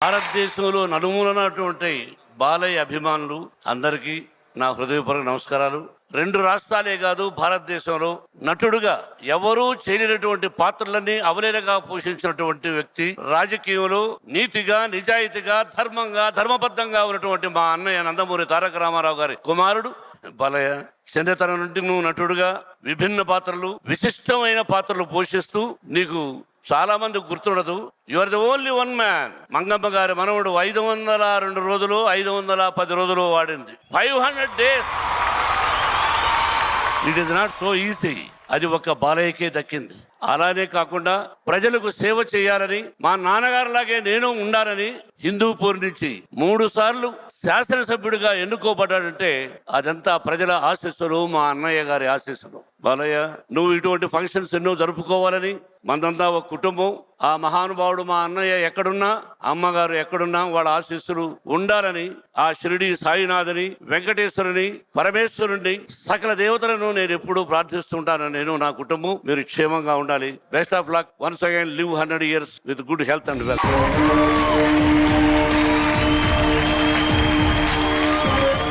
భారతదేశంలో నలుమూలనటువంటి బాలయ్య అభిమానులు అందరికీ నా హృదయపూర్వక నమస్కారాలు. రెండు రాష్ట్రాలే కాదు భారతదేశంలో నటుడుగా ఎవరూ చేయలేనటువంటి పాత్రలన్నీ అవలేలగా పోషించినటువంటి వ్యక్తి రాజకీయంలో నీతిగా నిజాయితీగా ధర్మంగా ధర్మబద్ధంగా ఉన్నటువంటి మా అన్నయ్య నందమూరి తారక రామారావు గారి కుమారుడు. బాలయ్య చిన్నతనం నుండి నువ్వు నటుడుగా విభిన్న పాత్రలు విశిష్టమైన పాత్రలు పోషిస్తూ నీకు చాలా మంది గుర్తుండదు. You are the only one man Mangamma గారి మనవడు ఐదు వందల రెండు రోజులు ఐదు వందల పది రోజులు వాడింది. Five hundred days it is not so easy అది ఒక బాలయ్యకే దక్కింది. అలానే కాకుండా ప్రజలకు సేవ చేయాలని మా నాన్నగారులాగే నేను ఉండాలని హిందూపూర్ నుంచి మూడు సార్లు శాసనసభ్యుడిగా ఎన్నుకోబడ్డాడంటే అదంతా ప్రజల ఆశీస్సులు మా అన్నయ్య గారి ఆశీస్సులు. బాలయ్య నువ్వు ఇటువంటి ఫంక్షన్స్ ఎన్నో జరుపుకోవాలని మందంతా ఒక కుటుంబం. ఆ మహానుభావుడు మా అన్నయ్య ఎక్కడున్నా అమ్మగారు ఎక్కడున్నా వాళ్ళ ఆశీస్సులు ఉండాలని ఆ షిరిడి సాయినాథని వెంకటేశ్వరుని పరమేశ్వరుని సకల దేవతలను నేను ఎప్పుడూ ప్రార్థిస్తుంటాను నేను నా కుటుంబం. మీరు క్షేమంగా ఉండాలి. ఉండాలి. Best of luck once again live hundred years with good health and wealth